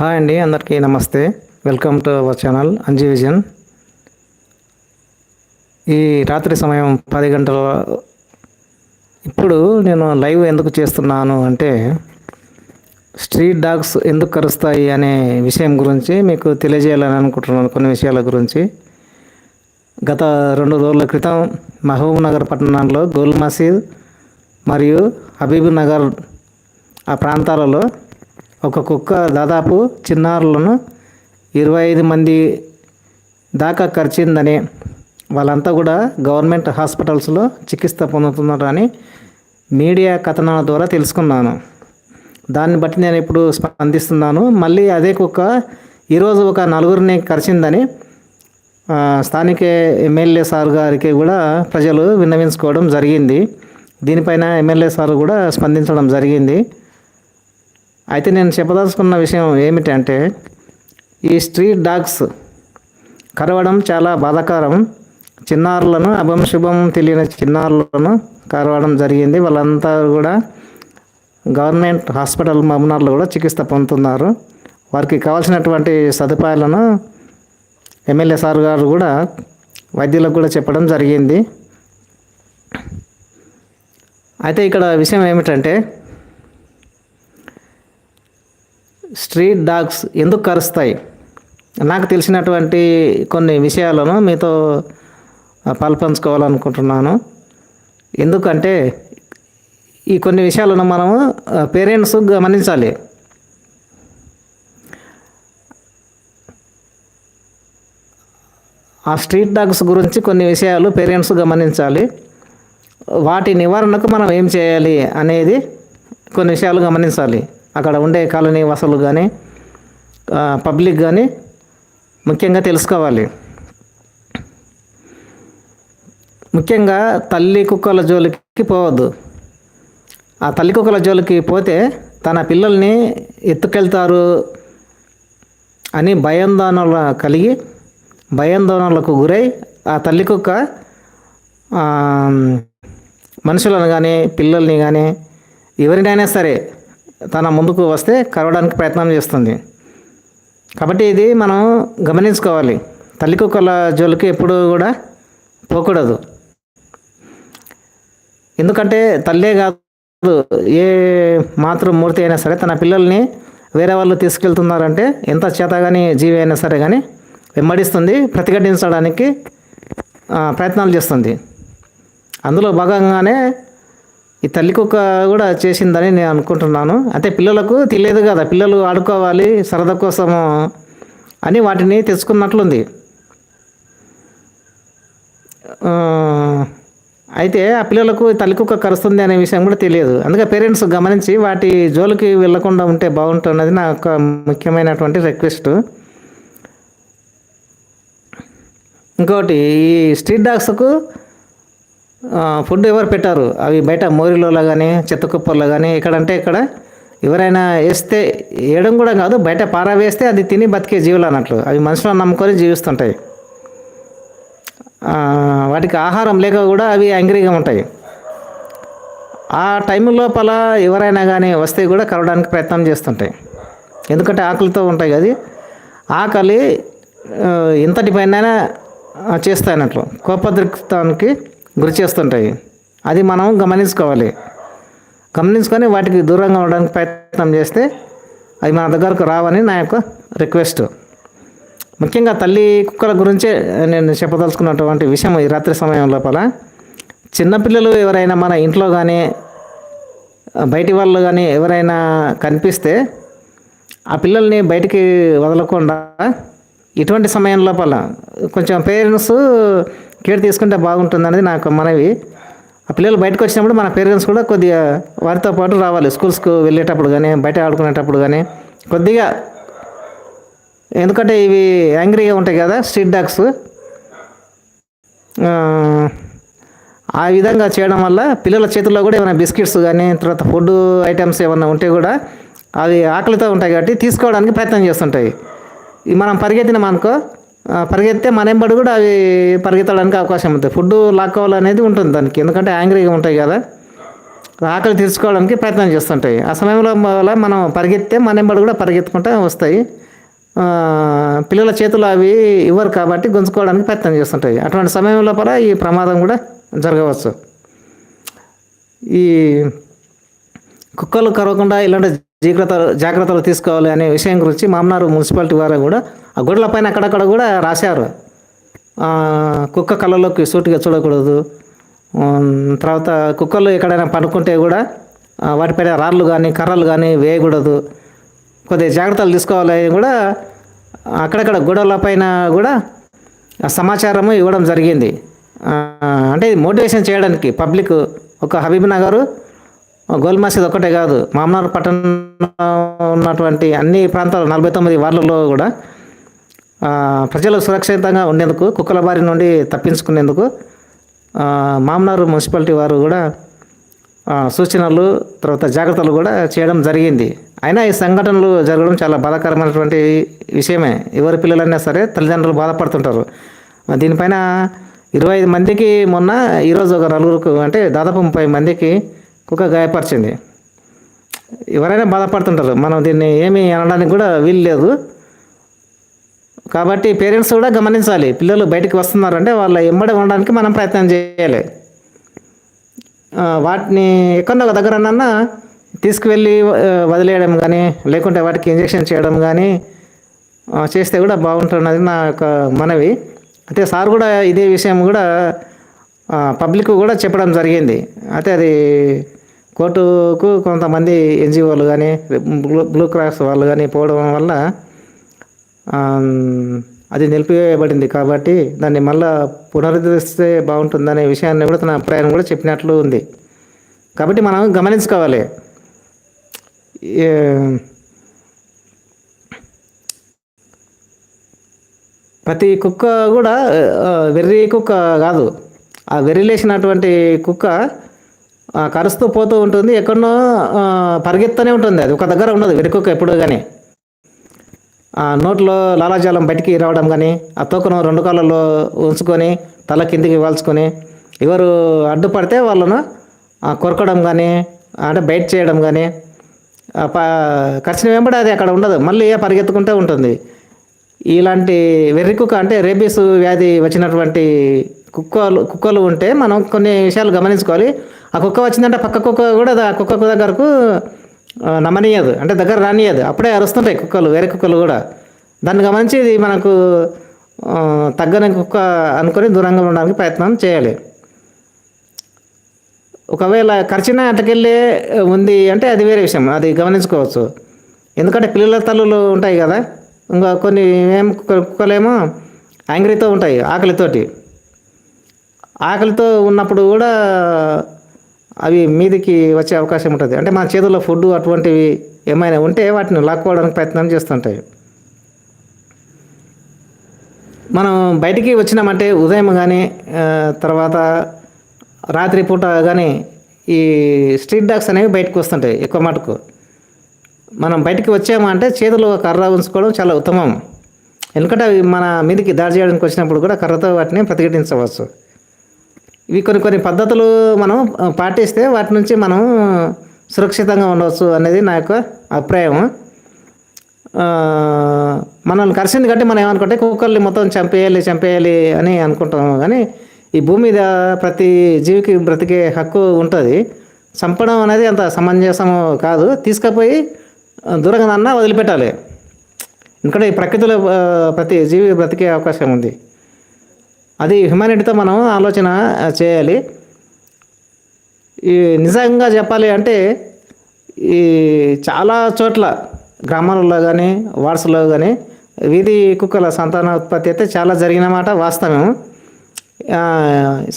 Hi అండి అందరికీ నమస్తే. Welcome to our channel Anji vision. ఈ రాత్రి సమయం పది గంటల ఇప్పుడు నేను లైవ్ ఎందుకు చేస్తున్నాను అంటే స్ట్రీట్ డాగ్స్ ఎందుకు కరుస్తాయి అనే విషయం గురించి మీకు తెలియజేయాలని అనుకుంటున్నాను కొన్ని విషయాల గురించి. గత రెండు రోజుల క్రితం మహబూబ్ నగర్ పట్టణంలో గోల్ మసీద్ మరియు హబీబ్ నగర్ ఆ ప్రాంతాలలో ఒక కుక్క దాదాపు చిన్నారులను ఇరవై ఐదు మంది దాకా ఖర్చిందని వాళ్ళంతా కూడా గవర్నమెంట్ హాస్పిటల్స్లో చికిత్స పొందుతున్నారని మీడియా కథనాల ద్వారా తెలుసుకున్నాను. దాన్ని బట్టి నేను ఇప్పుడు స్పందిస్తున్నాను. మళ్ళీ అదే కుక్క ఈరోజు ఒక నలుగురిని కరిచిందని స్థానిక ఎమ్మెల్యే సార్ గారికి కూడా ప్రజలు విన్నవించుకోవడం జరిగింది. దీనిపైన ఎమ్మెల్యే సార్ కూడా స్పందించడం జరిగింది. అయితే నేను చెప్పదలుచుకున్న విషయం ఏమిటంటే ఈ స్ట్రీట్ డాగ్స్ కరవడం చాలా బాధాకరం. చిన్నారులను అభం శుభం తెలియని చిన్నారులను కరవడం జరిగింది. వాళ్ళంతా కూడా గవర్నమెంట్ హాస్పిటల్ మమనార్లో కూడా చికిత్స పొందుతున్నారు. వారికి కావాల్సినటువంటి సదుపాయాలను ఎమ్మెల్యే సార్ గారు కూడా వైద్యులకు కూడా చెప్పడం జరిగింది. అయితే ఇక్కడ విషయం ఏమిటంటే స్ట్రీట్ డాగ్స్ ఎందుకు కరుస్తాయి? నాకు తెలిసినటువంటి కొన్ని విషయాలను మీతో పాల్పంచుకోవాలనుకుంటున్నాను. ఎందుకంటే ఈ కొన్ని విషయాలను మనము పేరెంట్స్ గమనించాలి. ఆ స్ట్రీట్ డాగ్స్ గురించి కొన్ని విషయాలు పేరెంట్స్ గమనించాలి. వాటి నివారణకు మనం ఏం చేయాలి అనేది కొన్ని విషయాలు గమనించాలి. అక్కడ ఉండే కాలనీ వసలు కానీ పబ్లిక్ కానీ ముఖ్యంగా తెలుసుకోవాలి. ముఖ్యంగా తల్లి కుక్కల జోలికి పోవద్దు. ఆ తల్లి కుక్కల జోలికి పోతే తన పిల్లల్ని ఎత్తుకెళ్తారు అని భయాందోళన కలిగి భయాందోళనలకు గురై ఆ తల్లి కుక్క మనుషులను కానీ పిల్లల్ని కానీ ఎవరినైనా సరే తన ముందుకు వస్తే కరవడానికి ప్రయత్నం చేస్తుంది. కాబట్టి ఇది మనం గమనించుకోవాలి. తల్లి కుక్కల జోలికి ఎప్పుడు కూడా పోకూడదు. ఎందుకంటే తల్లే కాదు ఏ మాతృమూర్తి అయినా సరే తన పిల్లల్ని వేరే వాళ్ళు తీసుకెళ్తున్నారంటే ఎంత చేత కానీ జీవి అయినా సరే కానీ వెంబడిస్తుంది ప్రతిఘటించడానికి ప్రయత్నాలు చేస్తుంది. అందులో భాగంగానే ఈ తల్లి కుక్క కూడా చేసిందని నేను అనుకుంటున్నాను. అంటే పిల్లలకు తెలియదు కదా పిల్లలు ఆడుకోవాలి సరదా కోసము అని వాటిని తెచ్చుకున్నట్లుంది. అయితే ఆ పిల్లలకు తల్లి కుక్క కరుస్తుంది అనే విషయం కూడా తెలియదు. అందుకే పేరెంట్స్ గమనించి వాటి జోలికి వెళ్ళకుండా ఉంటే బాగుంటున్నది నా యొక్క ముఖ్యమైనటువంటి రిక్వెస్ట్. ఇంకోటి ఈ స్ట్రీట్ డాగ్స్కు ఫుడ్ ఎవరు పెట్టారు? అవి బయట మోరిలోలో కానీ చెత్త కుప్పల్లో కానీ ఎక్కడంటే ఇక్కడ ఎవరైనా వేస్తే వేయడం కూడా కాదు బయట పారా వేస్తే అది తిని బతికే జీవులు అన్నట్లు. అవి మనుషులను నమ్ముకొని జీవిస్తుంటాయి. వాటికి ఆహారం లేక కూడా అవి యాంగ్రీగా ఉంటాయి. ఆ టైం లోపల ఎవరైనా కానీ వస్తే కూడా కరవడానికి ప్రయత్నం చేస్తుంటాయి. ఎందుకంటే ఆకలితో ఉంటాయి కదా ఆకలి ఇంతటి పైన చేస్తాయి అన్నట్లు. కోపదృక్తానికి గురి చేస్తుంటాయి. అది మనం గమనించుకోవాలి. గమనించుకొని వాటికి దూరంగా ఉండడానికి ప్రయత్నం చేస్తే అవి మన దగ్గరకు రావని నా యొక్క రిక్వెస్ట్. ముఖ్యంగా తల్లి కుక్కల గురించే నేను చెప్పదలుచుకున్నటువంటి విషయం ఈ రాత్రి సమయం లోపల. చిన్నపిల్లలు ఎవరైనా మన ఇంట్లో కానీ బయటి వాళ్ళు కానీ ఎవరైనా కనిపిస్తే ఆ పిల్లల్ని బయటికి వదలకుండా ఇటువంటి సమయం లోపల కొంచెం పేరెంట్స్ కేర్ తీసుకుంటే బాగుంటుందనేది నాకు మనవి. ఆ పిల్లలు బయటకు వచ్చినప్పుడు మన పేరెంట్స్ కూడా కొద్దిగా వారితో పాటు రావాలి. స్కూల్స్కు వెళ్ళేటప్పుడు కానీ బయట ఆడుకునేటప్పుడు కానీ కొద్దిగా ఎందుకంటే ఇవి యాంగ్రీగా ఉంటాయి కదా స్ట్రీట్ డాగ్స్. ఆ, విధంగా చేయడం వల్ల పిల్లల చేతుల్లో కూడా ఏమైనా బిస్కెట్స్ కానీ తర్వాత ఫుడ్ ఐటమ్స్ ఏమైనా ఉంటే కూడా అవి ఆకలితో ఉంటాయి కాబట్టి తీసుకోవడానికి ప్రయత్నం చేస్తుంటాయి. మనం పరిగెత్తినాం అనుకో పరిగెత్తే మన ఎంబడి కూడా అవి పరిగెత్తడానికి అవకాశం ఉంటుంది. ఫుడ్ లాక్కోవాలనేది ఉంటుంది దానికి. ఎందుకంటే యాంగ్రీగా ఉంటాయి కదా. ఆకలి తీర్చుకోవడానికి ప్రయత్నం చేస్తుంటాయి. ఆ సమయంలో వల్ల మనం పరిగెత్తే మన వెంబడి కూడా పరిగెత్తుకుంటూ వస్తాయి. పిల్లల చేతులు అవి ఇవ్వరు కాబట్టి గుంజుకోవడానికి ప్రయత్నం చేస్తుంటాయి. అటువంటి సమయం లోపల ఈ ప్రమాదం కూడా జరగవచ్చు. ఈ కుక్కలు కరవకుండా ఇలాంటి జాగ్రత్తలు జాగ్రత్తలు తీసుకోవాలి అనే విషయం గురించి మామనారు మున్సిపాలిటీ వారు కూడా ఆ గొడవల పైన అక్కడక్కడ కూడా రాశారు. కుక్క కళ్ళలోకి సూటిగా చూడకూడదు. తర్వాత కుక్కలు ఎక్కడైనా పడుకుంటే కూడా వాటిపైన రాళ్ళు కానీ కర్రలు కానీ వేయకూడదు. కొద్దిగా జాగ్రత్తలు తీసుకోవాలి అని కూడా అక్కడక్కడ గొడవల పైన కూడా సమాచారము ఇవ్వడం జరిగింది. అంటే ఇది మోటివేషన్ చేయడానికి పబ్లిక్ ఒక హబీబ్ నగరు గోల్ మసీద్ ఒక్కటే కాదు మామనార్ పట్టణంలో ఉన్నటువంటి అన్ని ప్రాంతాలు నలభై తొమ్మిది వార్డులలో కూడా ప్రజలు సురక్షితంగా ఉండేందుకు కుక్కల బారి నుండి తప్పించుకునేందుకు మామనారు మున్సిపాలిటీ వారు కూడా సూచనలు తర్వాత జాగ్రత్తలు కూడా చేయడం జరిగింది. అయినా ఈ సంఘటనలు జరగడం చాలా బాధాకరమైనటువంటి విషయమే. ఎవరి పిల్లలైనా సరే తల్లిదండ్రులు బాధపడుతుంటారు. దీనిపైన ఇరవై ఐదు మందికి మొన్న ఈరోజు ఒక నలుగురికి అంటే దాదాపు ముప్పై మందికి ఒక గాయపరిచింది ఎవరైనా బాధపడుతుంటారు. మనం దీన్ని ఏమీ అనడానికి కూడా వీలు లేదు. కాబట్టి పేరెంట్స్ కూడా గమనించాలి. పిల్లలు బయటకు వస్తున్నారంటే వాళ్ళ ఎంబడి ఉండడానికి మనం ప్రయత్నం చేయాలి. వాటిని ఎక్కడో ఒక దగ్గరనన్నా తీసుకువెళ్ళి వదిలేయడం కానీ లేకుంటే వాటికి ఇంజెక్షన్ చేయడం కానీ చేస్తే కూడా బాగుంటున్నది నా యొక్క మనవి. అయితే సార్ కూడా ఇదే విషయం కూడా పబ్లిక్ కూడా చెప్పడం జరిగింది. అయితే అది కోర్టుకు కొంతమంది ఎన్జిఓలు కానీ బ్లూ బ్లూ క్రాస్ వాళ్ళు కానీ పోవడం వల్ల అది నిలిపివేయబడింది కాబట్టి దాన్ని మళ్ళా పునరుద్ధరిస్తే బాగుంటుందనే విషయాన్ని కూడా తన అభిప్రాయం కూడా చెప్పినట్లు ఉంది. కాబట్టి మనం గమనించుకోవాలి. ప్రతి కుక్క కూడా వెర్రి కుక్క కాదు. ఆ వెర్రి లేచినటువంటి కుక్క కరుస్తూ పోతూ ఉంటుంది ఎక్కడనో పరిగెత్తూనే ఉంటుంది. అది ఒక దగ్గర ఉండదు వెర్రి కుక్క కానీ నోట్లో లాలాజాలం బయటికి రావడం కానీ ఆ తోకను రెండు కాళ్ళలో ఉంచుకొని తల కిందికి వాల్చుకొని ఎవరు అడ్డుపడితే వాళ్ళను కొరకడం కానీ అంటే బయట చేయడం కానీ ఆ ప వెంబడి అది అక్కడ ఉండదు. మళ్ళీ పరిగెత్తుకుంటూ ఉంటుంది. ఇలాంటి వెర్రి కుక్క అంటే రేబీస్ వ్యాధి వచ్చినటువంటి కుక్కలు కుక్కలు ఉంటే మనం కొన్ని విషయాలు గమనించుకోవాలి. ఆ కుక్క వచ్చిందంటే పక్క కుక్క కూడా ఆ కుక్క దగ్గరకు నమ్మనీయదు. అంటే దగ్గర రానియదు. అప్పుడే అరుస్తుంటాయి కుక్కలు వేరే కుక్కలు కూడా. దాన్ని గమనించి ఇది మనకు తగ్గని కుక్క అనుకొని దూరంగా ఉండడానికి ప్రయత్నం చేయాలి. ఒకవేళ ఖర్చున అటకెళ్ళే ఉంది అంటే అది వేరే విషయం. అది గమనించుకోవచ్చు. ఎందుకంటే పిల్లల తల్లులు ఉంటాయి కదా. ఇంకా కొన్ని ఏం కుక్క- కుక్కలేమో యాంగ్రీతో ఉంటాయి ఆకలితోటి. ఆకలితో ఉన్నప్పుడు కూడా అవి మీదికి వచ్చే అవకాశం ఉంటుంది. అంటే మన చేతుల్లో ఫుడ్ అటువంటివి ఏమైనా ఉంటే వాటిని లాక్కోవడానికి ప్రయత్నం చేస్తుంటాయి. మనం బయటికి వచ్చినామంటే ఉదయం కానీ తర్వాత రాత్రి పూట కానీ ఈ స్ట్రీట్ డాగ్స్ అనేవి బయటకు వస్తుంటాయి ఎక్కువ మటుకు. మనం బయటికి వచ్చామంటే చేతిలో కర్ర ఉంచుకోవడం చాలా ఉత్తమం. ఎందుకంటే అవి మన మీదికి దాడి చేయడానికి వచ్చినప్పుడు కూడా కర్రతో వాటిని ప్రతిఘటించవచ్చు. ఇవి కొన్ని కొన్ని పద్ధతులు మనం పాటిస్తే వాటి నుంచి మనం సురక్షితంగా ఉండవచ్చు అనేది నా యొక్క అభిప్రాయం. మనల్ని కరిసింది కాబట్టి మనం ఏమనుకుంటే కుక్కల్ని మొత్తం చంపేయాలి చంపేయాలి అని అనుకుంటాం. కానీ ఈ భూమి మీద ప్రతి జీవికి బ్రతికే హక్కు ఉంటుంది. చంపడం అనేది అంత సమంజసం కాదు. తీసుకుపోయి దూరంగా అన్నా వదిలిపెట్టాలి. ఎందుకంటే ఈ ప్రకృతిలో ప్రతి జీవి బ్రతికే అవకాశం ఉంది. అది హ్యుమానిటీతో మనం ఆలోచన చేయాలి. ఈ నిజంగా చెప్పాలి అంటే ఈ చాలా చోట్ల గ్రామాలలో కానీ వార్సులో కానీ వీధి కుక్కల సంతాన ఉత్పత్తి అయితే చాలా జరిగిన మాట వాస్తవం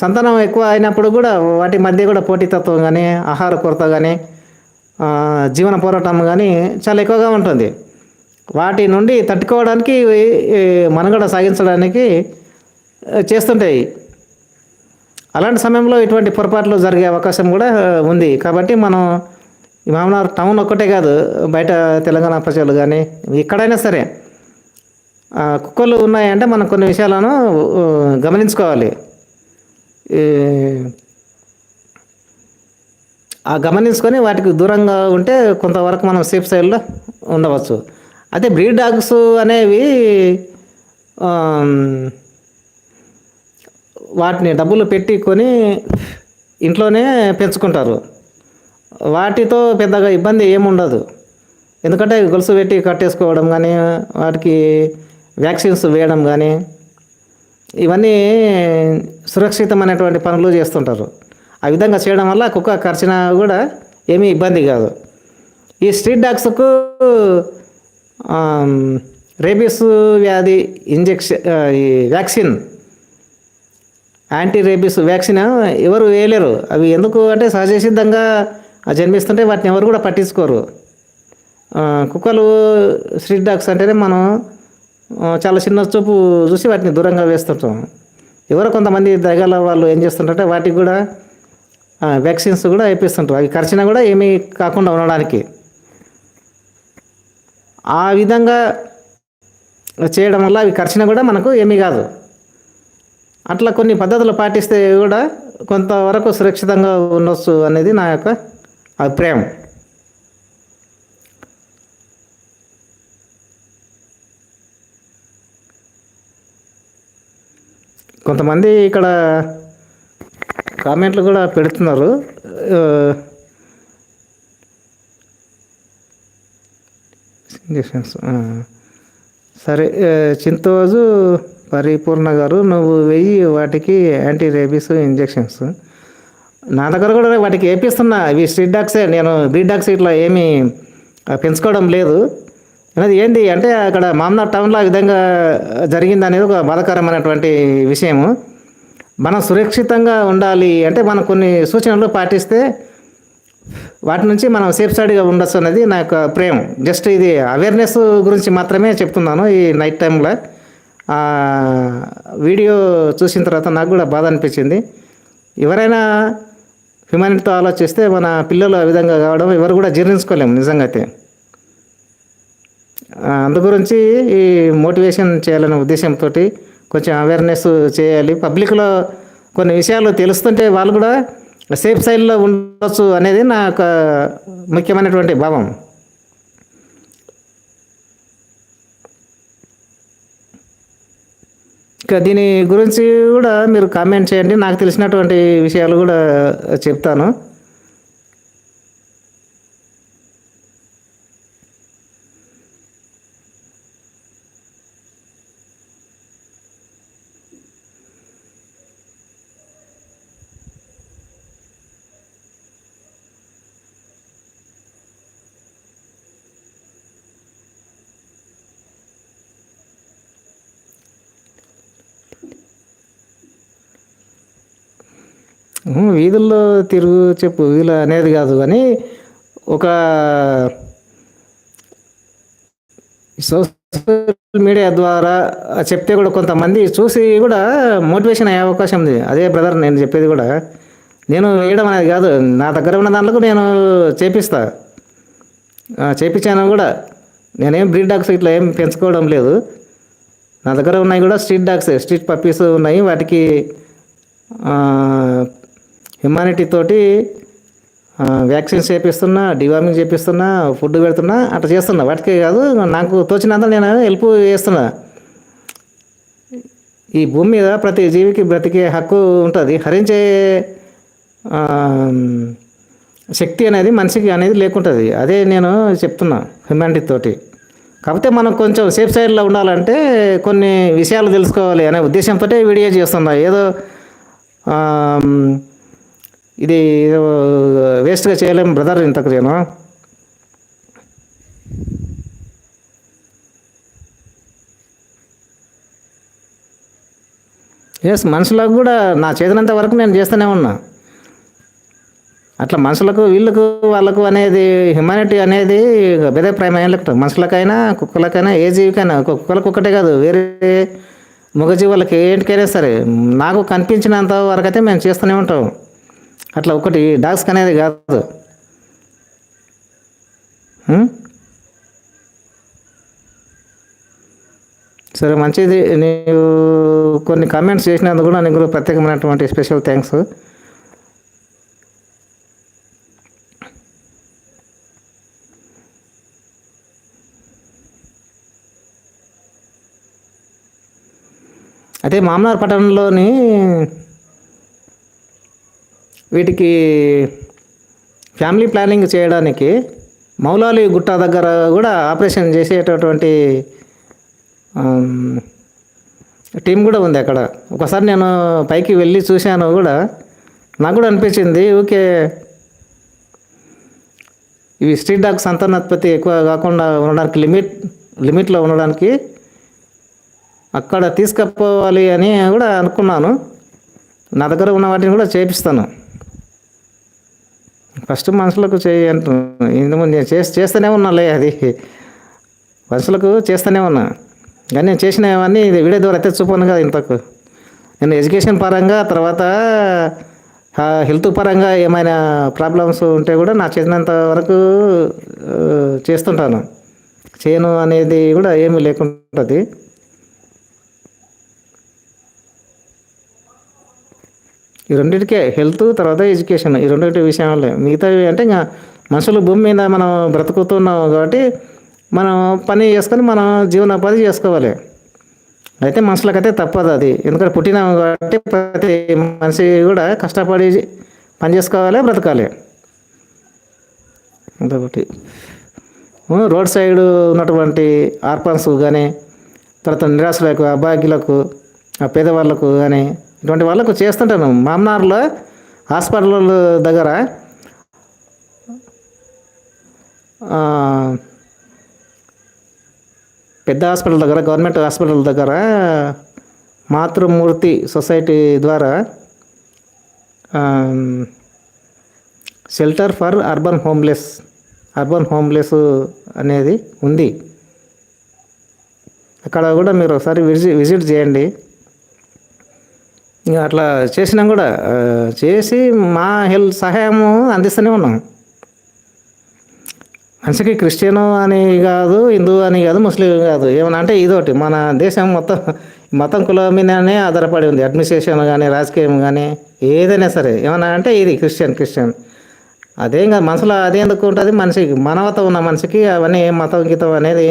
సంతానం ఎక్కువ అయినప్పుడు కూడా వాటి మధ్య కూడా పోటీతత్వం కానీ ఆహార కొరత కానీ జీవన పోరాటం కానీ చాలా ఎక్కువగా ఉంటుంది. వాటి నుండి తట్టుకోవడానికి మనుగడ సాగించడానికి చేస్తుంటాయి అలాంటి సమయంలో ఇటువంటి పొరపాట్లు జరిగే అవకాశం కూడా ఉంది. కాబట్టి మనం ఈ మామూలు టౌన్ ఒక్కటే కాదు బయట తెలంగాణ ప్రజలు కానీ ఎక్కడైనా సరే కుక్కలు ఉన్నాయంటే మనం కొన్ని విషయాలను గమనించుకోవాలి. ఈ ఆ గమనించుకొని వాటికి దూరంగా ఉంటే కొంతవరకు మనం సేఫ్ సైడ్లో ఉండవచ్చు. అయితే బ్రీడ్ డాగ్స్ అనేవి వాటిని డబ్బులు పెట్టి కొని ఇంట్లోనే పెంచుకుంటారు. వాటితో పెద్దగా ఇబ్బంది ఏముండదు ఎందుకంటే గొలుసు పెట్టి కట్టేసుకోవడం కానీ వాటికి వ్యాక్సిన్స్ వేయడం కానీ ఇవన్నీ సురక్షితమైనటువంటి పనులు చేస్తుంటారు. ఆ విధంగా చేయడం వల్ల కుక్క కరిచినా కూడా ఏమీ ఇబ్బంది కాదు. ఈ స్ట్రీట్ డాగ్స్కు రేబీస్ వ్యాధి ఇంజెక్షన్ ఈ వ్యాక్సిన్ యాంటీ రేబీస్ వ్యాక్సిన్ ఎవరు వేయలేరు. అవి ఎందుకు అంటే సహజసిద్ధంగా జన్మిస్తుంటే వాటిని ఎవరు కూడా పట్టించుకోరు. కుక్కలు స్ట్రీట్ డాగ్స్ అంటేనే మనం చాలా చిన్న చూపు చూసి వాటిని దూరంగా వేస్తుంటాం. ఎవరో కొంతమంది దగల వాళ్ళు ఏం చేస్తుంటారంటే వాటికి కూడా వ్యాక్సిన్స్ కూడా వేపిస్తుంటారు. అవి ఖర్చున కూడా ఏమీ కాకుండా ఉండడానికి. ఆ విధంగా చేయడం వల్ల అవి ఖర్చున కూడా మనకు ఏమీ కాదు. అట్లా కొన్ని పద్ధతులు పాటిస్తే కూడా కొంతవరకు సురక్షితంగా ఉండొచ్చు అనేది నా యొక్క అభిప్రాయం. కొంతమంది ఇక్కడ కామెంట్లు కూడా పెడుతున్నారు. ఇంజెక్షన్స్ సరే చింత చింతోజు పరిపూర్ణ గారు నువ్వు వెయ్యి వాటికి యాంటీ రేబీస్ ఇంజెక్షన్స్. నా దగ్గర కూడా వాటికి వేపిస్తున్నా. ఇవి స్ట్రీట్ డాగ్సే. నేను బ్రీడ్ డాగ్స్ ఇట్లా ఏమీ పెంచుకోవడం లేదు. అనేది ఏంటి అంటే అక్కడ మామనార్ టౌన్లో ఆ విధంగా జరిగింది అనేది ఒక బాధాకరమైనటువంటి విషయము. మనం సురక్షితంగా ఉండాలి అంటే మనం కొన్ని సూచనలు పాటిస్తే వాటి నుంచి మనం సేఫ్ సైడ్గా ఉండొచ్చు అనేది నా యొక్క ప్రేమ. జస్ట్ ఇది అవేర్నెస్ గురించి మాత్రమే చెప్తున్నాను ఈ నైట్ టైంలో వీడియో చూసిన తర్వాత నాకు కూడా బాధ అనిపించింది. ఎవరైనా హ్యుమానిటీతో ఆలోచిస్తే మన పిల్లలు ఆ విధంగా కావడం ఎవరు కూడా జీర్ణించుకోలేము నిజంగా అయితే అందుగురించి ఈ మోటివేషన్ చేయాలనే ఉద్దేశంతో కొంచెం అవేర్నెస్ చేయాలి. పబ్లిక్లో కొన్ని విషయాలు తెలుస్తుంటే వాళ్ళు కూడా సేఫ్ సైడ్లో ఉండొచ్చు అనేది నా యొక్క ముఖ్యమైనటువంటి భావం. ఇంకా దీని గురించి కూడా మీరు కామెంట్ చేయండి. నాకు తెలిసినటువంటి విషయాలు కూడా చెప్తాను. వీధుల్లో తిరుగు చెప్పు వీళ్ళు అనేది కాదు కానీ ఒక సోషల్ మీడియా ద్వారా చెప్తే కూడా కొంతమంది చూసి కూడా మోటివేషన్ అయ్యే అవకాశం ఉంది. అదే బ్రదర్ నేను చెప్పేది కూడా. నేను వేయడం అనేది కాదు. నా దగ్గర ఉన్న దాంట్లో నేను చేపిస్తా. చేపించాను కూడా. నేనేం బ్రీడ్ డాగ్స్ ఇట్లా ఏం పెంచుకోవడం లేదు. నా దగ్గర ఉన్నాయి కూడా స్ట్రీట్ డాగ్స్ స్ట్రీట్ పప్పీస్ ఉన్నాయి. వాటికి హ్యుమానిటీ తోటి వ్యాక్సిన్స్ చేపిస్తున్నా డివార్మింగ్ చేపిస్తున్నా ఫుడ్ పెడుతున్నా అట్లా చేస్తున్నా. వాటికే కాదు నాకు తోచినంత నేను హెల్ప్ చేస్తున్నా. ఈ భూమి మీద ప్రతి జీవికి బ్రతికే హక్కు ఉంటుంది. హరించే శక్తి అనేది మనిషికి అనేది లేకుంటుంది. అదే నేను చెప్తున్నా హ్యుమానిటీ తోటి. కాకపోతే మనం కొంచెం సేఫ్ సైడ్లో ఉండాలంటే కొన్ని విషయాలు తెలుసుకోవాలి అనే ఉద్దేశంతో వీడియో చేస్తున్నా. ఏదో ఇది వేస్ట్గా చేయలేం బ్రదర్ ఇంతకు నేను ఎస్ మనుషులకు కూడా నా చేతినంత వరకు నేను చేస్తూనే ఉన్నా. అట్లా మనుషులకు వీళ్ళకు వాళ్ళకు అనేది హ్యుమానిటీ అనేది భేదప్రాయం ఏం లేకుండా మనుషులకైనా కుక్కలకైనా ఏ జీవికైనా కుక్కలకు ఒక్కటే కాదు వేరే మగజీవులకి ఏంటికైనా సరే నాకు కనిపించినంత వరకు అయితే మేము చేస్తూనే ఉంటాం. అట్లా ఒకటి డాగ్స్కి అనేది కాదు. సరే మంచిది. నీవు కొన్ని కమెంట్స్ చేసినందుకు కూడా నీకు ప్రత్యేకమైనటువంటి స్పెషల్ థ్యాంక్స్ అయితే మామనార్ పట్టణంలోని వీటికి ఫ్యామిలీ ప్లానింగ్ చేయడానికి మౌలాలి గుట్ట దగ్గర కూడా ఆపరేషన్ చేసేటటువంటి టీం కూడా ఉంది అక్కడ. ఒకసారి నేను పైకి వెళ్ళి చూశాను కూడా నాకు కూడా అనిపించింది ఓకే ఇవి స్ట్రీట్ డాగ్ సంతానోత్పత్తి ఎక్కువ కాకుండా ఉండడానికి లిమిట్ లిమిట్లో ఉండడానికి అక్కడ తీసుకుపోవాలి అని కూడా అనుకున్నాను. నా దగ్గర ఉన్న వాటిని కూడా చేపిస్తాను. ఫస్ట్ మనుషులకు చేయి అంటున్నాను ఇంతకుముందు నేను చేసి చేస్తూనే ఉన్నాలే అది. మనుషులకు చేస్తూనే ఉన్నా. కానీ నేను చేసినవన్నీ ఇది వీడియో ద్వారా అయితే చూపాను కదా ఇంతకు. నేను ఎడ్యుకేషన్ పరంగా తర్వాత హెల్త్ పరంగా ఏమైనా ప్రాబ్లమ్స్ ఉంటే కూడా నా చేసినంత వరకు చేస్తుంటాను. చేయను అనేది కూడా ఏమీ లేకుంటుంది. ఈ రెండింటికే హెల్త్ తర్వాత ఎడ్యుకేషన్ ఈ రెండింటి విషయంలో. మిగతావి అంటే ఇంకా మనుషులు భూమి మీద మనం బ్రతుకుతున్నాం కాబట్టి మనం పని చేసుకొని మనం జీవనోపాధి చేసుకోవాలి. అయితే మనుషులకైతే తప్పదు అది. ఎందుకంటే పుట్టినాము కాబట్టి ప్రతి మనిషి కూడా కష్టపడి పని చేసుకోవాలి బ్రతకాలి. అదొకటి రోడ్ సైడ్ ఉన్నటువంటి ఆర్పన్స్ కానీ తర్వాత నిరాశలకు అభాగ్యులకు ఆ పేదవాళ్ళకు కానీ ఇటువంటి వాళ్ళకు చేస్తుంటాను. మామనార్లో హాస్పిటల్ దగ్గర పెద్ద హాస్పిటల్ దగ్గర గవర్నమెంట్ హాస్పిటల్ దగ్గర మాతృమూర్తి సొసైటీ ద్వారా shelter for urban homeless urban homeless అనేది ఉంది. అక్కడ కూడా మీరు ఒకసారి విజిట్ విజిట్ చేయండి. అట్లా చేసినాం కూడా. చేసి మా హెల్త్ సహాయము అందిస్తూనే ఉన్నాం. మనిషికి క్రిస్టియన్ అని కాదు హిందూ అని కాదు ముస్లిం కాదు ఏమన్నా అంటే ఇదోటి మన దేశం మొత్తం మతం కుల మీదనే ఆధారపడి ఉంది. అడ్మినిస్ట్రేషన్ కానీ రాజకీయం కానీ ఏదైనా సరే. ఏమన్నా అంటే ఇది క్రిస్టియన్ క్రిస్టియన్. అదేం కాదు మనసులో అదే ఎందుకు ఉంటుంది? మనిషికి మనవత ఉన్న మనిషికి అవన్నీ మతం గీతం అనేది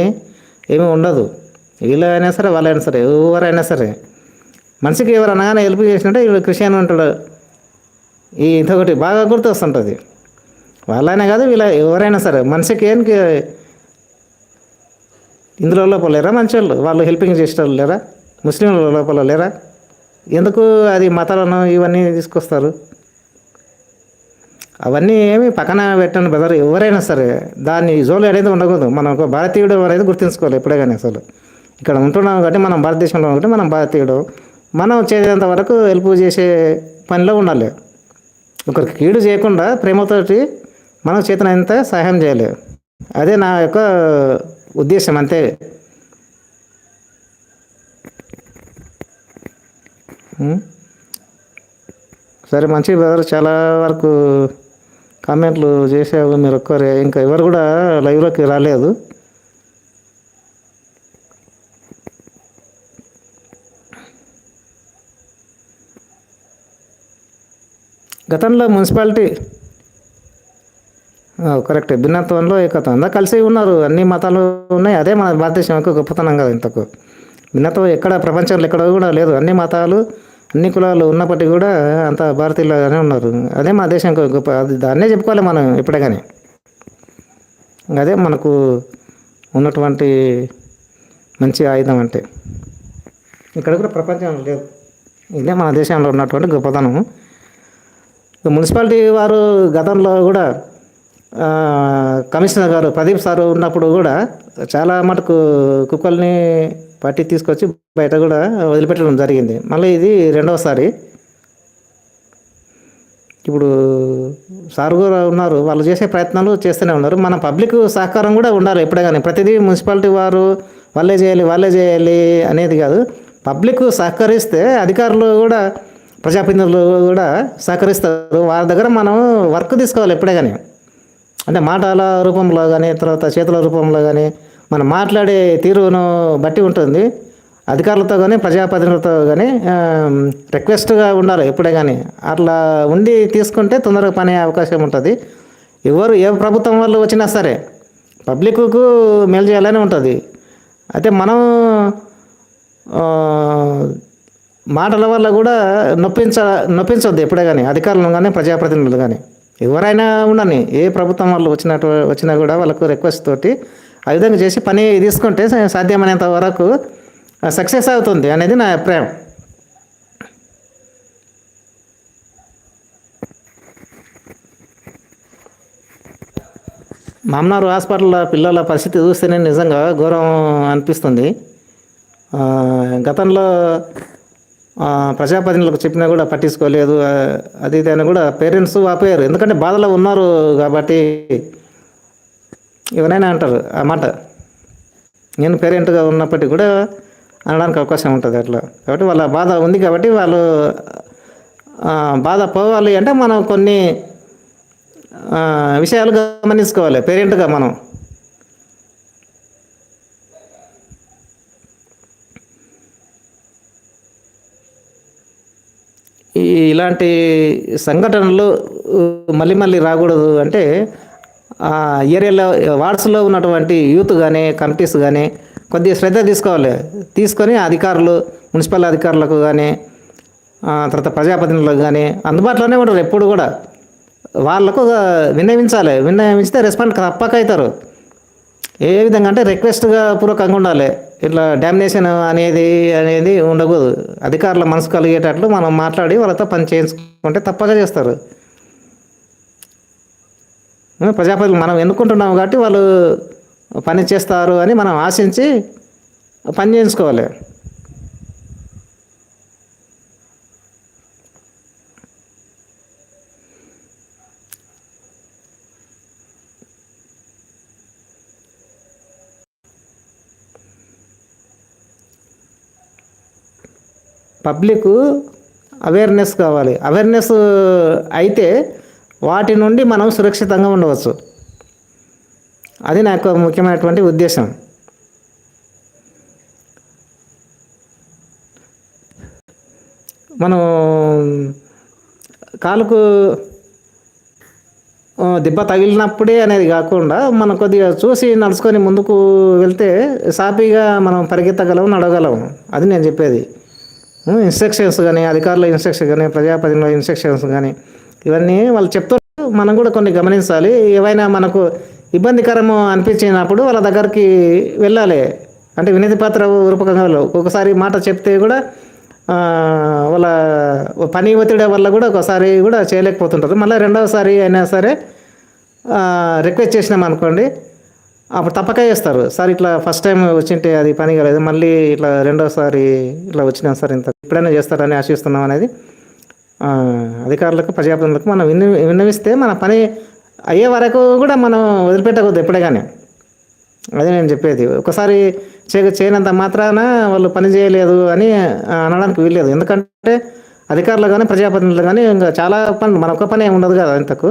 ఏమీ ఉండదు. వీళ్ళైనా అయినా సరే వాళ్ళైనా సరే ఎవరైనా సరే. మనిషికి ఎవరు అనగానే హెల్ప్ చేసినట్టే వీళ్ళు క్రిస్టియన్ ఉంటాడు ఈ ఇంతొకటి బాగా గుర్తు వస్తుంటుంది వాళ్ళైనా కాదు వీళ్ళ ఎవరైనా సరే మనిషికి ఏం ఇందులో లోపల లేరా మంచి వాళ్ళు వాళ్ళు హెల్పింగ్ చేసేవాళ్ళు లేరా? ముస్లింల లోపల లేరా? ఎందుకు అది మతాలను ఇవన్నీ తీసుకొస్తారు? అవన్నీ ఏమి పక్కన పెట్టండి బ్రదర్ ఎవరైనా సరే దాన్ని జోలు అనేది ఉండకూడదు. మనం ఒక భారతీయుడు అనేది గుర్తుంచుకోవాలి ఎప్పుడే కానీ అసలు ఇక్కడ ఉంటున్నాం కాబట్టి మనం భారతదేశంలో ఉంటే మనం భారతీయుడు. మనం చేసేంత వరకు హెల్ప్ చేసే పనిలో ఉండాలి. ఒకరికి కీడు చేయకుండా ప్రేమతోటి మనం చేతనంత సహాయం చేయాలి. అదే నా యొక్క ఉద్దేశం అంతే. సరే మంచి బ్రదర్ చాలా వరకు కామెంట్లు చేసావు మీరు ఒక్కరే. ఇంకా ఎవరు కూడా లైవ్లోకి రాలేదు. గతంలో మున్సిపాలిటీ. కరెక్ట్. భిన్నత్వంలో ఏకత్వం. అంతా కలిసి ఉన్నారు. అన్ని మతాలు ఉన్నాయి. అదే మన భారతదేశం యొక్క గొప్పతనం కదా ఇంతకు. భిన్నత్వం ఎక్కడ ప్రపంచంలో ఎక్కడ కూడా లేదు. అన్ని మతాలు అన్ని కులాలు ఉన్నప్పటికీ కూడా అంత భారతీయులుగానే ఉన్నారు. అదే మన దేశం గొప్ప అది దాన్నే చెప్పుకోవాలి మనం ఇప్పుడే కానీ అదే మనకు ఉన్నటువంటి మంచి ఆయుధం అంటే. ఇక్కడ కూడా ప్రపంచం లేదు. ఇదే మన దేశంలో ఉన్నటువంటి గొప్పతనం. మున్సిపాలిటీ వారు గతంలో కూడా కమిషనర్ గారు ప్రదీప్ సార్ ఉన్నప్పుడు కూడా చాలా మటుకు కుక్కల్ని పట్టి తీసుకొచ్చి బయట కూడా వదిలిపెట్టడం జరిగింది. మళ్ళీ ఇది రెండవసారి. ఇప్పుడు సార్ కూడా ఉన్నారు వాళ్ళు చేసే ప్రయత్నాలు చేస్తూనే ఉన్నారు. మన పబ్లిక్ సహకారం కూడా ఉండాలి ఎప్పుడే కానీ ప్రతిదీ మున్సిపాలిటీ వారు వాళ్ళే చేయాలి వాళ్ళే చేయాలి అనేది కాదు. పబ్లిక్ సహకరిస్తే అధికారులు కూడా ప్రజాప్రతినిధులు కూడా సహకరిస్తారు. వాళ్ళ దగ్గర మనం వర్క్ తీసుకోవాలి ఎప్పుడే కానీ. అంటే మాటల రూపంలో కానీ తర్వాత చేతుల రూపంలో కానీ మనం మాట్లాడే తీరును బట్టి ఉంటుంది. అధికారులతో కానీ ప్రజాప్రతినిధులతో కానీ రిక్వెస్ట్గా ఉండాలి ఎప్పుడే కానీ. అట్లా ఉండి తీసుకుంటే తొందరగా పని అయ్యే అవకాశం ఉంటుంది. ఎవరు ఏ ప్రభుత్వం వాళ్ళు వచ్చినా సరే పబ్లిక్కు మేలు చేయాలని ఉంటుంది. అయితే మనం మాటల వల్ల కూడా నొప్పించ నొప్పించొద్దు ఎప్పుడే కానీ అధికారులను కానీ ప్రజాప్రతినిధులు కానీ ఎవరైనా ఉండని ఏ ప్రభుత్వం వాళ్ళు వచ్చినట్టు వచ్చినా కూడా వాళ్ళకు రిక్వెస్ట్ తోటి ఆ విధంగా చేసి పని తీసుకుంటే సాధ్యమైనంత వరకు సక్సెస్ అవుతుంది అనేది నా అభిప్రాయం. మామనారు హాస్పిటల్లో పిల్లల పరిస్థితి చూస్తేనే నిజంగా గౌరవం అనిపిస్తుంది. గతంలో ప్రజాప్రతినిధులకు చెప్పినా కూడా పట్టించుకోలేదు. అది ఇది అని కూడా పేరెంట్స్ ఆపేయారు. ఎందుకంటే బాధలో ఉన్నారు కాబట్టి ఎవరైనా అంటారు ఆ మాట. నేను పేరెంట్గా ఉన్నప్పటికీ కూడా అనడానికి అవకాశం ఉంటుంది అట్లా. కాబట్టి వాళ్ళ బాధ ఉంది కాబట్టి వాళ్ళు బాధ పోవాలి అంటే మనం కొన్ని విషయాలు గమనించుకోవాలి. పేరెంట్గా మనం. ఇలాంటి సంఘటనలు మళ్ళీ మళ్ళీ రాకూడదు అంటే ఆ ఏరియాలో వార్డ్స్లో ఉన్నటువంటి యూత్ కానీ కమిటీస్ కానీ కొద్దిగా శ్రద్ధ తీసుకోవాలి. తీసుకొని అధికారులు మున్సిపల్ అధికారులకు కానీ తర్వాత ప్రజాప్రతినిధులకు కానీ అందుబాటులోనే ఉంటారు ఎప్పుడు కూడా. వాళ్ళకు విన్నవించాలి. విన్నవించితే రెస్పాండ్ తప్పక అవుతారు. ఏ విధంగా అంటే రిక్వెస్ట్గా పూర్వకంగా ఉండాలి. ఇట్లా డామినేషన్ అనేది అనేది ఉండకూడదు. అధికారుల మనసు కలిగేటట్లు మనం మాట్లాడి వాళ్ళతో పని చేయించుకుంటే తప్పక చేస్తారు. ఆ, మనం ఎన్నుకుంటున్నాం కాబట్టి వాళ్ళు పని చేస్తారు అని మనం ఆశించి పని చేయించుకోవాలి. పబ్లిక్ అవేర్నెస్ కావాలి. అవేర్నెస్ అయితే వాటి నుండి మనం సురక్షితంగా ఉండవచ్చు. అది నాకు ముఖ్యమైనటువంటి ఉద్దేశం. మనం కాలుకు దెబ్బ తగిలినప్పుడే అనేది కాకుండా మనం కొద్దిగా చూసి నడుచుకొని ముందుకు వెళ్తే సాఫీగా మనం పరిగెత్తగలం నడవగలం. అది నేను చెప్పేది. ఇన్స్ట్రక్షన్స్ కానీ అధికారుల ఇన్స్ట్రక్షన్ కానీ ప్రజాప్రతినిధుల ఇన్స్ట్రక్షన్స్ కానీ ఇవన్నీ వాళ్ళు చెప్తారు మనం కూడా కొన్ని గమనించాలి. ఏవైనా మనకు ఇబ్బందికరము అనిపించినప్పుడు వాళ్ళ దగ్గరికి వెళ్ళాలి. అంటే వినతి పాత్ర రూపకంగా ఒక్కొక్కసారి మాట చెప్తే కూడా వాళ్ళ పని ఒత్తిడి వల్ల కూడా ఒకసారి కూడా చేయలేకపోతుంటారు. మళ్ళీ రెండవసారి అయినా సరే రిక్వెస్ట్ చేసినాం అనుకోండి. అప్పుడు తప్పక చేస్తారు. సార్ ఇట్లా ఫస్ట్ టైం వచ్చింటే అది పని కాలేదు. మళ్ళీ ఇట్లా రెండోసారి ఇట్లా వచ్చినా సార్ ఇంత ఎప్పుడైనా చేస్తారని ఆశిస్తున్నాం అనేది అధికారులకు ప్రజాప్రతినిధులకు మనం విన్న విన్నవిస్తే మన పని అయ్యే వరకు కూడా మనం వదిలిపెట్టకూడదు ఎప్పుడే కానీ అదే నేను చెప్పేది. ఒకసారి చే చేయనంత మాత్రాన వాళ్ళు పని చేయలేదు అని అనడానికి వీల్లేదు. ఎందుకంటే అధికారులు కానీ ప్రజాప్రతినిధులు కానీ ఇంకా చాలా పని మన ఒక్క పని ఉండదు కదా ఇంతకు.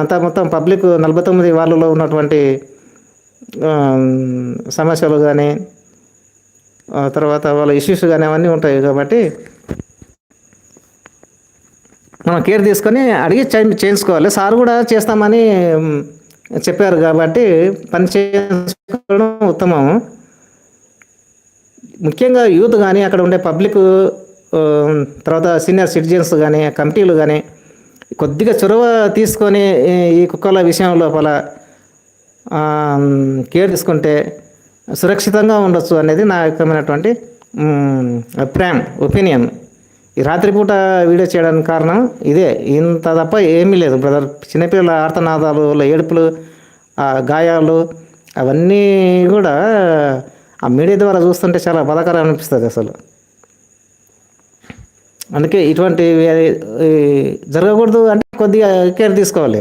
అంతా మొత్తం పబ్లిక్ నలభై తొమ్మిది వాళ్ళలో ఉన్నటువంటి సమస్యలు కానీ తర్వాత వాళ్ళ ఇష్యూస్ కానీ అవన్నీ ఉంటాయి కాబట్టి మనం కేర్ తీసుకొని అడిగి చేయించుకోవాలి. సార్ కూడా చేస్తామని చెప్పారు కాబట్టి పని చేసుకోవడం ఉత్తమం. ముఖ్యంగా యూత్ కానీ అక్కడ ఉండే పబ్లిక్ తర్వాత సీనియర్ సిటిజన్స్ కానీ కమిటీలు కానీ కొద్దిగా చొరవ తీసుకొని ఈ కుక్కల విషయం లోపల కేర్ తీసుకుంటే సురక్షితంగా ఉండొచ్చు అనేది నా యొక్కమైనటువంటి అభిప్రాయం ఒపీనియన్. ఈ రాత్రిపూట వీడియో చేయడానికి కారణం ఇదే. ఇంత తప్ప ఏమీ లేదు బ్రదర్. చిన్నపిల్లల ఆర్తనాదాలు వాళ్ళ ఏడుపులు గాయాలు అవన్నీ కూడా ఆ మీడియా ద్వారా చూస్తుంటే చాలా బాధాకరం అనిపిస్తుంది అసలు. అందుకే ఇటువంటి జరగకూడదు అంటే కొద్దిగా కేర్ తీసుకోవాలి.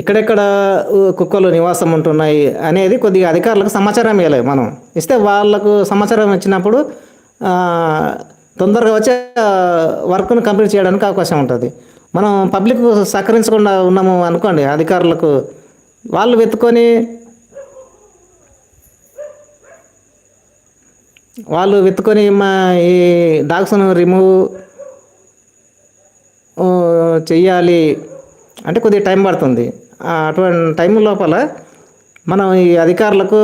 ఇక్కడెక్కడ కుక్కలు నివాసం ఉంటున్నాయి అనేది కొద్దిగా అధికారులకు సమాచారం ఇవ్వాలి మనం. ఇస్తే వాళ్ళకు సమాచారం ఇచ్చినప్పుడు తొందరగా వచ్చే వర్క్ను కంప్లీట్ చేయడానికి అవకాశం ఉంటుంది. మనం పబ్లిక్ సహకరించకుండా ఉన్నాము అనుకోండి అధికారులకు వాళ్ళు వెతుకొని వాళ్ళు వెతుకొని మా ఈ డాగ్స్ను రిమూవ్ చెయ్యాలి అంటే కొద్దిగా టైం పడుతుంది. అటువంటి టైం లోపల మనం ఈ అధికారులకు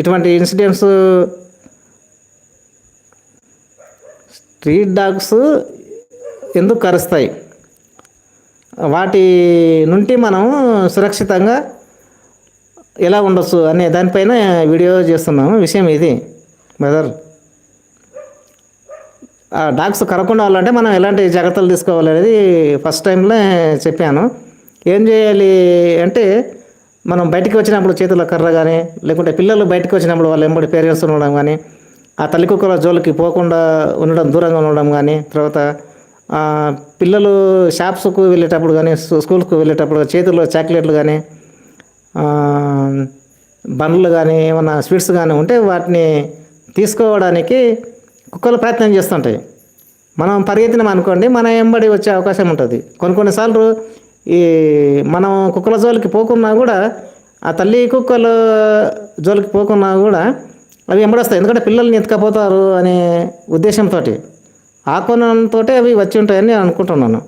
ఇటువంటి ఇన్సిడెంట్స్ స్ట్రీట్ డాగ్స్ ఎందుకు కరుస్తాయి? వాటి నుండి మనం సురక్షితంగా ఎలా ఉండొచ్చు అనే దానిపైన వీడియో చేస్తున్నాము. విషయం ఇది బ్రదర్. ఆ డాగ్స్ కరకుండా ఉండాలంటే మనం ఎలాంటి జాగ్రత్తలు తీసుకోవాలి అనేది ఫస్ట్ టైంలో చెప్పాను. ఏం చేయాలి అంటే మనం బయటికి వచ్చినప్పుడు చేతుల కర్ర కానీ లేకుంటే పిల్లలు బయటికి వచ్చినప్పుడు వాళ్ళు ఎంబడి పేరెంట్స్ ఉండడం కానీ ఆ తల్లి కుక్కల జోలికి పోకుండా ఉండడం దూరంగా ఉండడం కానీ తర్వాత పిల్లలు షాప్స్కు వెళ్ళేటప్పుడు కానీ స్కూల్కు వెళ్ళేటప్పుడు చేతుల్లో చాక్లెట్లు కానీ బండ్లు కానీ ఏమైనా స్వీట్స్ కానీ ఉంటే వాటిని తీసుకోవడానికి కుక్కలు ప్రయత్నం చేస్తుంటాయి. మనం పరిగెత్తినాం అనుకోండి మన ఎంబడి వచ్చే అవకాశం ఉంటుంది. కొన్ని కొన్నిసార్లు ఈ మనం కుక్కల జోలికి పోకున్నా కూడా ఆ తల్లి కుక్కలు జోలికి పోకున్నా కూడా అవి ఎంబడొస్తాయి. ఎందుకంటే పిల్లల్ని ఎత్తుకపోతారు అనే ఉద్దేశంతో ఆ కోణంతో అవి వచ్చి ఉంటాయని నేను అనుకుంటున్నాను.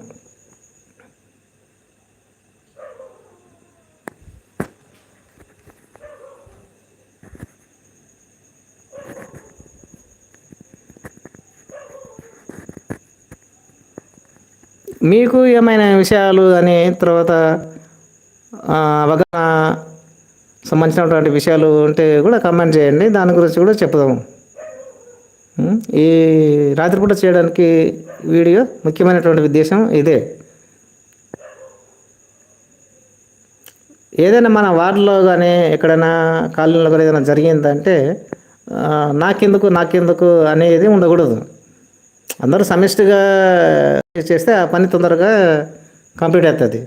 మీకు ఏమైనా విషయాలు అని తర్వాత అవగాహన సంబంధించినటువంటి విషయాలు ఉంటే కూడా కమెంట్ చేయండి. దాని గురించి కూడా చెప్దాము ఈ రాత్రిపూట చేయడానికి వీడియో ముఖ్యమైనటువంటి ఉద్దేశం ఇదే. ఏదైనా మన వార్డులో కానీ ఎక్కడైనా కాలనీలో కానీ ఏదైనా జరిగిందంటే నాకెందుకు నాకెందుకు అనేది ఉండకూడదు. అందరూ సమిష్టిగా చేస్తే ఆ పని తొందరగా కంప్లీట్ అవుతుంది.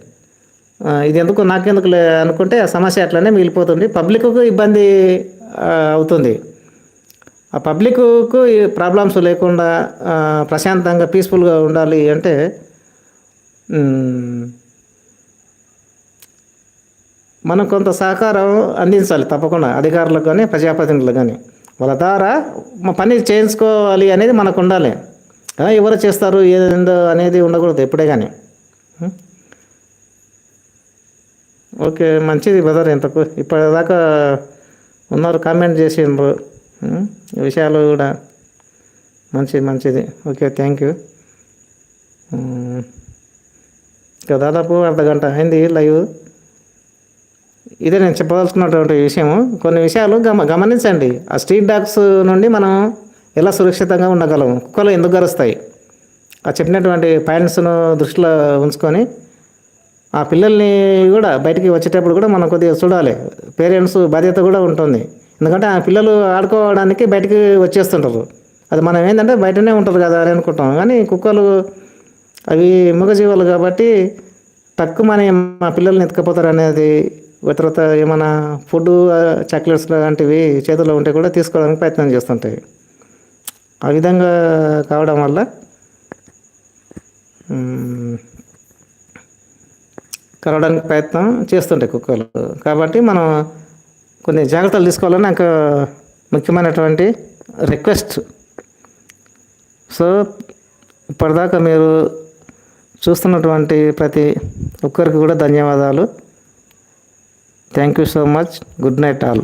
ఇది ఎందుకు నాకెందుకు అనుకుంటే ఆ సమస్య అట్లనే మిగిలిపోతుంది. పబ్లిక్కు ఇబ్బంది అవుతుంది. ఆ పబ్లిక్కు ప్రాబ్లమ్స్ లేకుండా ప్రశాంతంగా పీస్ఫుల్గా ఉండాలి అంటే మనం కొంత సహకారం అందించాలి తప్పకుండా అధికారులకు కానీ ప్రజాప్రతినిధులకు కానీ వాళ్ళ ద్వారా మా పని చేయించుకోవాలి అనేది మనకు ఉండాలి. ఎవరు చేస్తారు ఏందో అనేది ఉండకూడదు ఎప్పుడే కానీ ఓకే మంచిది బ్రదర్ ఇంతకు ఇప్పటిదాకా ఉన్నారు కామెంట్ చేసిండ్రు. విషయాలు కూడా మంచిది మంచిది. ఓకే థ్యాంక్ యూ ఇంకా దాదాపు అర్ధ గంట అయింది లైవ్. ఇదే నేను చెప్పదలుచుకున్నటువంటి విషయము. కొన్ని విషయాలు గమ గమనించండి. ఆ స్ట్రీట్ డాగ్స్ నుండి మనం ఎలా సురక్షితంగా ఉండగలము? కుక్కలు ఎందుకు గరుస్తాయి? ఆ చెప్పినటువంటి పాయింట్స్ను దృష్టిలో ఉంచుకొని ఆ పిల్లల్ని కూడా బయటికి వచ్చేటప్పుడు కూడా మనం కొద్దిగా చూడాలి. పేరెంట్స్ బాధ్యత కూడా ఉంటుంది. ఎందుకంటే ఆ పిల్లలు ఆడుకోవడానికి బయటికి వచ్చేస్తుంటారు. అది మనం ఏంటంటే బయటనే ఉంటారు కదా అని అనుకుంటాం. కానీ కుక్కలు అవి మూగజీవాలు కాబట్టి తక్కువ మన మా పిల్లల్ని ఎత్తుకపోతారు అనేది తర్వాత ఏమైనా ఫుడ్ చాక్లెట్స్ లాంటివి చేతిలో ఉంటే కూడా తీసుకోవడానికి ప్రయత్నం చేస్తుంటాయి. ఆ విధంగా కావడం వల్ల కలవడానికి ప్రయత్నం చేస్తుంటాయి కుక్కలు. కాబట్టి మనం కొన్ని జాగ్రత్తలు తీసుకోవాలని నాకు ముఖ్యమైనటువంటి రిక్వెస్ట్ సో ఇప్పటిదాకా మీరు చూస్తున్నటువంటి ప్రతి ఒక్కరికి కూడా ధన్యవాదాలు. Thank you so much good night all